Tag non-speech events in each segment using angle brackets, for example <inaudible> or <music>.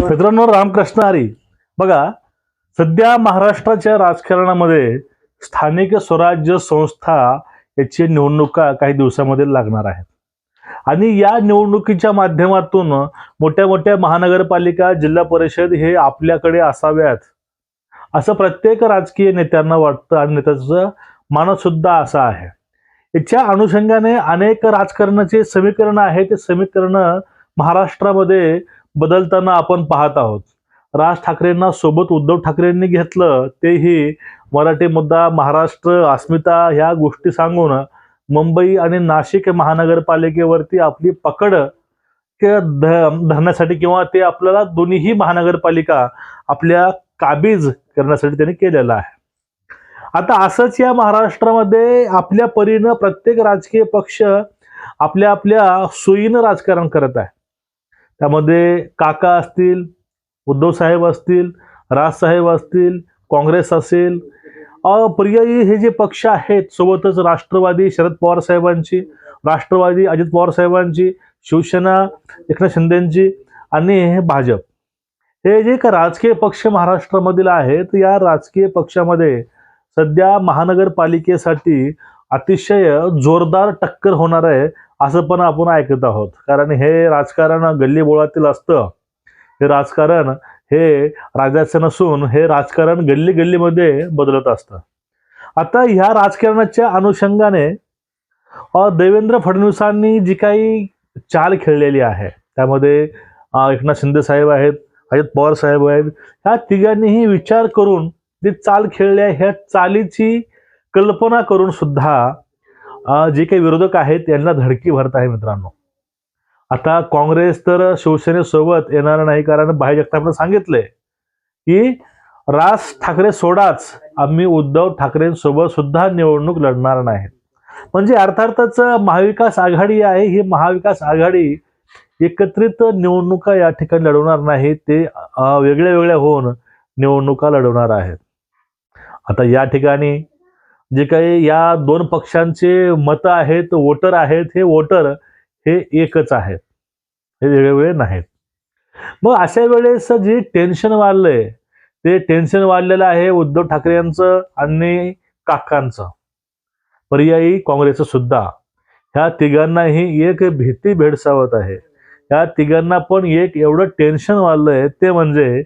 मित्रांनो रामकृष्ण हरी. बघा सध्या महाराष्ट्राच्या राजकारणामध्ये स्थानिक स्वराज्य संस्था याची निवडणुका काही दिवसामध्ये लागणार आहेत. आणि या निवडणुकीच्या माध्यमातून मोठ्या मोठ्या महानगरपालिका जिल्हा परिषद हे आपल्याकडे असाव्यात असं प्रत्येक राजकीय नेत्यांना वाटतं आणि नेत्याचं मानस सुद्धा असा आहे. याच्या अनुषंगाने अनेक राजकारणाचे समीकरण आहे ते समीकरण महाराष्ट्रामध्ये बदलताना आपण पाहत आहोत. राज ठाकरेंना सोबत उद्धव ठाकरेंनी घेतलं तेही मराठी मुद्दा महाराष्ट्र अस्मिता ह्या गोष्टी सांगून मुंबई आणि नाशिक महानगरपालिकेवरती आपली पकड ध- धरण्यासाठी किंवा ते आपल्याला दोन्हीही महानगरपालिका आपल्या काबीज करण्यासाठी त्यांनी केलेलं आहे. आता असंच या महाराष्ट्रामध्ये आपल्या परीनं प्रत्येक राजकीय पक्ष आपल्या आपल्या सोयीनं राजकारण करत आहे. त्यामध्ये काका असतील उद्धव साहेब असतील राजसाहेब असतील काँग्रेस असेल अ, पर्यायी हे जे पक्ष आहेत सोबतच राष्ट्रवादी शरद पवार साहेबांची राष्ट्रवादी अजित पवार साहेबांची शिवसेना एकनाथ शिंदेची आणि भाजप. हे जे का राजकीय पक्ष महाराष्ट्रामधील आहेत या राजकीय पक्षामध्ये सध्या महानगरपालिकेसाठी अतिशय जोरदार टक्कर होणार आहे असं पण आपण ऐकत आहोत. कारण हे राजकारण गल्लीबोळातील असतं. हे राजकारण हे राजाचं नसून हे राजकारण गल्ली गल्लीमध्ये बदलत असतं. आता ह्या राजकारणाच्या अनुषंगाने देवेंद्र फडणवीसांनी जी काही चाल खेळलेली आहे त्यामध्ये एकनाथ शिंदे साहेब आहेत अजित पवार साहेब आहेत ह्या तिघांनीही विचार करून जी चाल खेळली आहे ह्या चालीची कल्पना करून सुद्धा जे काही विरोधक आहेत यांना धडकी भरत आहे मित्रांनो. आता काँग्रेस तर शिवसेनेसोबत येणार नाही कारण भाई जगतापनं सांगितलंय की राज ठाकरे सोडाच आम्ही उद्धव ठाकरेंसोबत सुद्धा निवडणूक लढणार नाहीत म्हणजे अर्थातच महाविकास आघाडी आहे ही महाविकास आघाडी एकत्रित निवडणुका या ठिकाणी लढवणार नाही ते वेगळ्या वेगळ्या होऊन निवडणुका लढवणार आहेत. आता या ठिकाणी जे काही या दोन पक्षांचे मतं आहेत वोटर आहेत हे वोटर हे एकच आहेत. हे वेगवेगळे नाहीत. मग अशा वेळेस जे टेन्शन वाढलंय ते टेन्शन वाढलेलं आहे उद्धव ठाकरे यांचं आणि काकांचं. पर्यायी काँग्रेसचं सुद्धा. ह्या तिघांनाही एक भीती भेडसावत आहे. ह्या तिघांना पण एक एवढं टेन्शन वाढलंय ते म्हणजे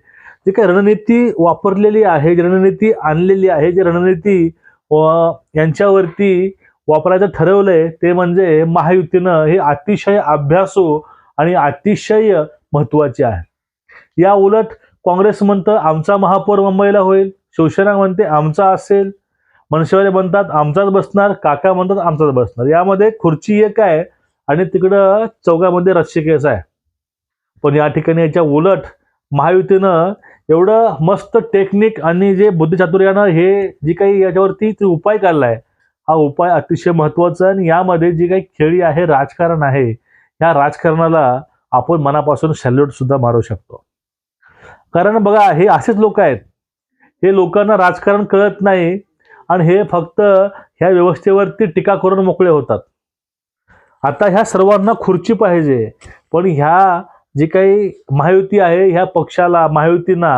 जी काही रणनीती वापरलेली आहे जी रणनीती आणलेली आहे जी रणनीती व यांच्यावरती वापरायचं ठरवलंय ते म्हणजे महायुतीनं हे अतिशय अभ्यासू आणि अतिशय महत्त्वाचे आहे. या उलट काँग्रेस म्हणतं आमचा महापौर मुंबईला होईल. शिवसेना म्हणते आमचा असेल. मनसेवाले म्हणतात आमचाच बसणार. काका म्हणतात आमचाच बसणार. यामध्ये खुर्ची एक आहे आणि तिकडं चौकामध्ये रस्सिकेस आहे. पण या ठिकाणी याच्या उलट महायुतीनं एवढं मस्त टेक्निक आणि जे बुद्धिचातुर्यानं हे जी काही याच्यावरती उपाय काढलाय हा उपाय अतिशय महत्त्वाचा आणि यामध्ये जी काही खेळी आहे राजकारण आहे या राजकारणाला आपण मनापासून सॅल्यूट सुद्धा मारू शकतो. कारण बघा हे असेच लोक आहेत. हे लोकांना राजकारण कळत नाही आणि हे फक्त ह्या व्यवस्थेवरती टीका करून मोकळे होतात. आता ह्या सर्वांना खुर्ची पाहिजे पण ह्या जी काही महायुती आहे ह्या पक्षाला महायुतींना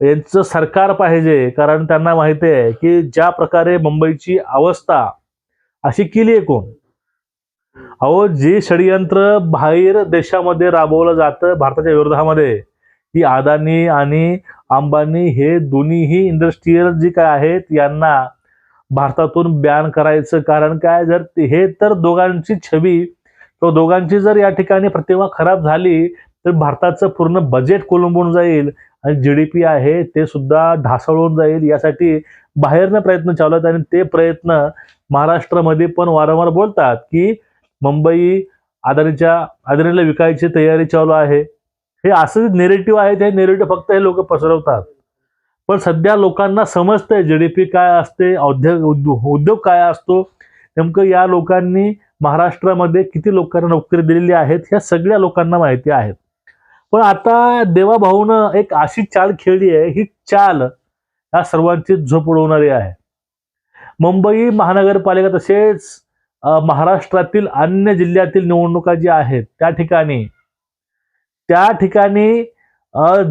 यांचं सरकार पाहिजे कारण त्यांना माहिती आहे की ज्या प्रकारे मुंबईची अवस्था अशी केली आहे कोण? अहो जे षडयंत्र बाहेर देशामध्ये राबवलं जातं भारताच्या विरोधामध्ये की अदानी आणि अंबानी हे दोन्हीही इंडस्ट्रीयल जे काय आहेत यांना भारतातून बॅन करायचं. कारण काय? जर हे तर दोघांची छबी तो दोघांची जर या ठिकाणी प्रतिमा खराब झाली तर भारताचं पूर्ण बजेट कोलंबून जाईल आणि जी डी पी आहे ते सुद्धा ढासळून जाईल यासाठी बाहेरनं प्रयत्न चालू आहेत आणि ते प्रयत्न महाराष्ट्रामध्ये पण वारंवार बोलतात की मुंबई अदानीच्या अदानीला विकायची तयारी चालू आहे. हे असं नेरेटिव्ह आहे ते नेरेटिव्ह फक्त हे लोक पसरवतात. पण सध्या लोकांना समजतंय जीडीपी काय असते औद्योग उद्योग काय असतो. नेमकं या लोकांनी महाराष्ट्रामध्ये किती लोकांना नोकरी दिलेली आहेत ह्या सगळ्या लोकांना माहिती आहेत. पण आता देवाभाऊनं एक अशी चाल खेळली आहे ही चाल या सर्वांची झोप उडवणारी आहे. मुंबई महानगरपालिका तसेच महाराष्ट्रातील अन्य जिल्ह्यातील निवडणुका ज्या आहेत त्या ठिकाणी त्या ठिकाणी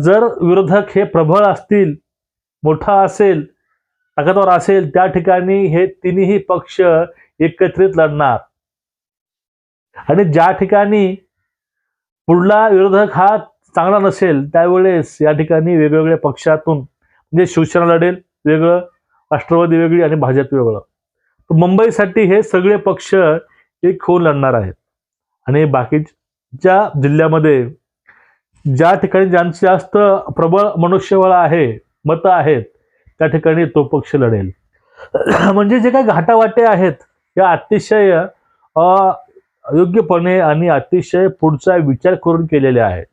जर विरोधक हे प्रबळ असतील मोठा असेल ताकदवर असेल त्या ठिकाणी हे तिन्ही पक्ष एकत्रित लढणार. आणि ज्या ठिकाणी पुढला विरोधक हा चांगला नसेल त्यावेळेस या ठिकाणी वेगवेगळ्या पक्षातून म्हणजे शिवसेना लढेल वेगळं राष्ट्रवादी वेगळी आणि भाजप वेगळं. तर मुंबईसाठी हे सगळे पक्ष एक होऊन लढणार आहेत. आणि बाकीच्या जिल्ह्यामध्ये ज्या ठिकाणी ज्यांचं जास्त प्रबळ मनुष्यबळ आहे मतं आहेत त्या ठिकाणी तो पक्ष लढेल. <clears throat> म्हणजे जे काही घाटावाटे आहेत या अतिशय अयोग्यपणे योग्यपणे आणि अतिशय पुढचा विचार करून केलेले आहेत.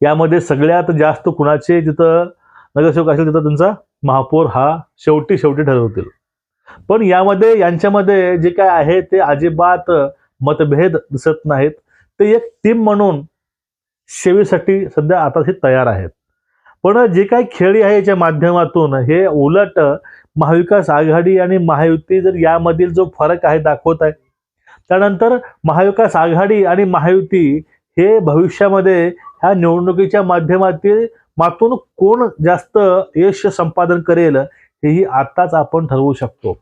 यामध्ये सगळ्यात जास्त कुणाचे जिथं नगरसेवक असेल तिथं त्यांचा महापौर हा शेवटी शेवटी ठरवतील. पण यामध्ये यांच्यामध्ये जे काय आहे ते अजिबात मतभेद दिसत नाहीत. ते एक टीम म्हणून सेवेसाठी सध्या आता हे तयार आहेत. पण जे काही खेळी आहे याच्या माध्यमातून हे उलट महाविकास आघाडी आणि महायुती जर यामधील जो फरक आहे दाखवत आहे त्यानंतर महाविकास आघाडी आणि महायुती हे भविष्यामध्ये ह्या निवडणुकीच्या माध्यमातील मातून कोण जास्त यश संपादन करेल हेही आत्ताच आपण ठरवू शकतो.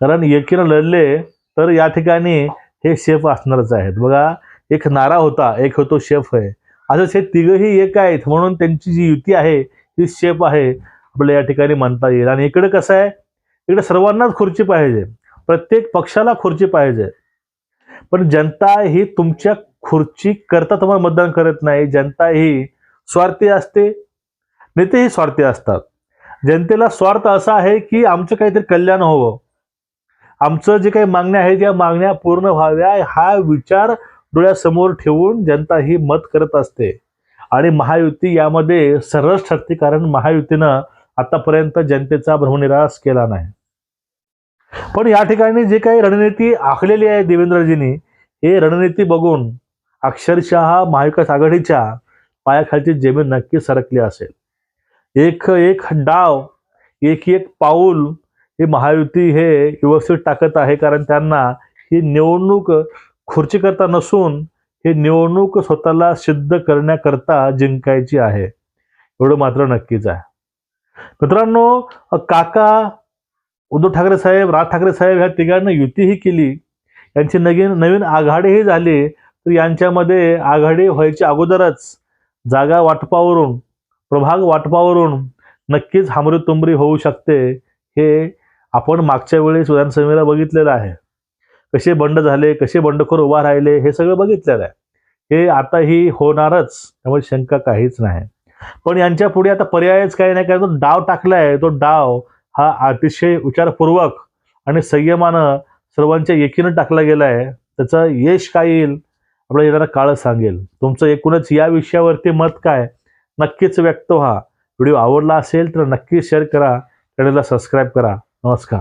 कारण एकीनं लढले तर या ठिकाणी हे शेफ असणारच आहेत. बघा एक नारा होता एक होतो शेफ आहे असंच हे तिघही एक आहेत म्हणून त्यांची जी युती आहे ही शेफ आहे आपल्या या ठिकाणी म्हणता येईल. आणि इकडे कसं आहे? इकडे सर्वांनाच खुर्ची पाहिजे. प्रत्येक पक्षाला खुर्ची पाहिजे. पण जनता ही तुमच्या खुर्ची करता तुम्हाला मतदान करत नाही. जनता ही स्वार्थी असते. नेतेही स्वार्थी असतात. जनतेला स्वार्थ असा आहे की आमचं काहीतरी कल्याण व्हावं आमचं जे काही मागण्या आहेत या मागण्या पूर्ण व्हाव्या हा विचार डोळ्यासमोर ठेवून जनता ही मत करत असते. आणि महायुती यामध्ये सरळ ठरते कारण महायुतीनं आतापर्यंत जनतेचा भ्रमनिरास केला नाही. पण या ठिकाणी जे काही रणनीती आखलेली आहे देवेंद्रजींनी हे रणनीती बघून अक्षरशः महाविकास आघाडीच्या पायाखालची जमीन नक्की सरकली असेल. एक एक डाव एक एक पाऊल हे महायुती हे व्यवस्थित टाकत आहे कारण त्यांना ही निवडणूक खुर्ची करता नसून हे निवडणूक स्वतःला सिद्ध करण्याकरता जिंकायची आहे. एवढं मात्र नक्कीच आहे. मित्रांनो काका उद्धव ठाकरे साहेब राज ठाकरे साहेब ह्या तिघांना युतीही केली. यांची नवीन नवीन आघाडीही झाली. तर यांच्यामध्ये आघाडी व्हायच्या अगोदरच जागा वाटपावरून प्रभाग वाटपावरून नक्कीच हमरी होऊ शकते हे आपण मागच्या वेळेस विधानसभेला बघितलेलं आहे. कसे बंड झाले कसे बंडखोर उभा राहिले हे सगळं बघितलेलं आहे. हे आताही होणारच त्यामुळे शंका काहीच नाही. पण यांच्या पुढे आता पर्यायच काही नाही कारण तो डाव टाकलाय तो डाव हा अतिशय विचारपूर्वक आणि संयमानं सर्वांच्या एकीनं टाकला गेलाय. त्याचं यश काय येईल? आपल्या येणारा काळ सांगेल. तुमचं एकूणच या विषयावरती मत काय? नक्कीच व्यक्त व्हा. व्हिडिओ आवडला असेल तर नक्की शेअर करा. चॅनलला सबस्क्राईब करा. नमस्कार.